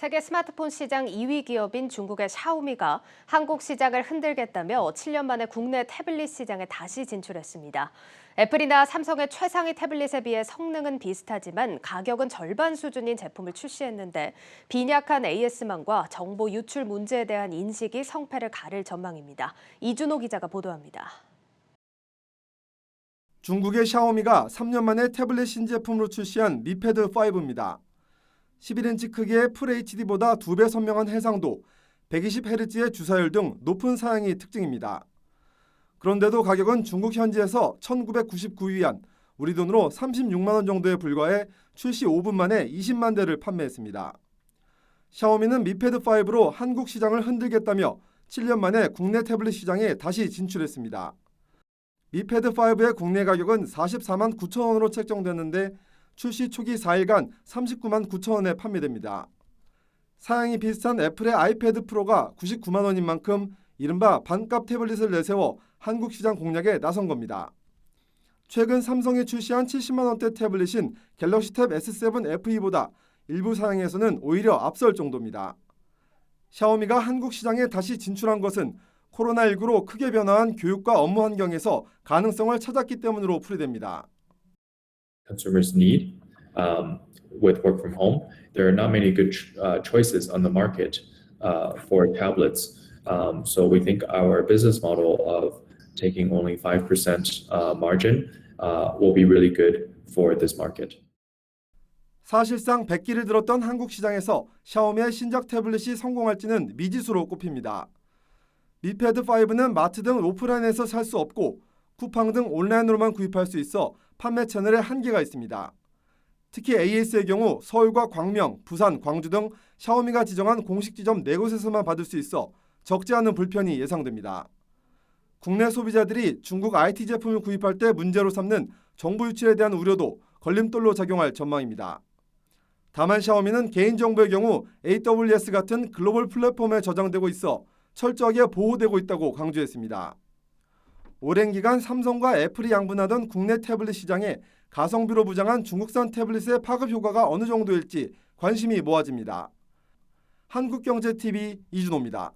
세계 스마트폰 시장 2위 기업인 중국의 샤오미가 한국 시장을 흔들겠다며 7년 만에 국내 태블릿 시장에 다시 진출했습니다. 애플이나 삼성의 최상위 태블릿에 비해 성능은 비슷하지만 가격은 절반 수준인 제품을 출시했는데 빈약한 AS망과 정보 유출 문제에 대한 인식이 성패를 가를 전망입니다. 이준호 기자가 보도합니다. 중국의 샤오미가 3년 만에 태블릿 신제품으로 출시한 미패드 5입니다. 11인치 크기의 FHD보다 2배 선명한 해상도, 120Hz의 주사율 등 높은 사양이 특징입니다. 그런데도 가격은 중국 현지에서 1,999위안, 우리 돈으로 36만 원 정도에 불과해 출시 5분 만에 20만 대를 판매했습니다. 샤오미는 미패드 5로 한국 시장을 흔들겠다며 7년 만에 국내 태블릿 시장에 다시 진출했습니다. 미패드 5의 국내 가격은 44만 9천 원으로 책정됐는데 출시 초기 4일간 39만 9천 원에 판매됩니다. 사양이 비슷한 애플의 아이패드 프로가 99만 원인 만큼 이른바 반값 태블릿을 내세워 한국 시장 공략에 나선 겁니다. 최근 삼성이 출시한 70만 원대 태블릿인 갤럭시 탭 S7 FE보다 일부 사양에서는 오히려 앞설 정도입니다. 샤오미가 한국 시장에 다시 진출한 것은 코로나19로 크게 변화한 교육과 업무 환경에서 가능성을 찾았기 때문으로 풀이됩니다. consumers need um, with work from home. There are not many good ch- uh, choices on the market uh, for tablets. Um, so we think our business model of taking only 5% uh, margin uh, will be really good for this market. 사실상 백기를 들었던 한국 시장에서 샤오미의 신작 태블릿이 성공할지는 미지수로 꼽힙니다. 미패드 5는 마트 등 오프라인에서 살 수 없고 쿠팡 등 온라인으로만 구입할 수 있어 판매 채널에 한계가 있습니다. 특히 AS의 경우 서울과 광명, 부산, 광주 등 샤오미가 지정한 공식 지점 4곳에서만 받을 수 있어 적지 않은 불편이 예상됩니다. 국내 소비자들이 중국 IT 제품을 구입할 때 문제로 삼는 정보 유출에 대한 우려도 걸림돌로 작용할 전망입니다. 다만 샤오미는 개인정보의 경우 AWS 같은 글로벌 플랫폼에 저장되고 있어 철저하게 보호되고 있다고 강조했습니다. 오랜 기간 삼성과 애플이 양분하던 국내 태블릿 시장에 가성비로 부장한 중국산 태블릿의 파급 효과가 어느 정도일지 관심이 모아집니다. 한국경제TV 이준호입니다.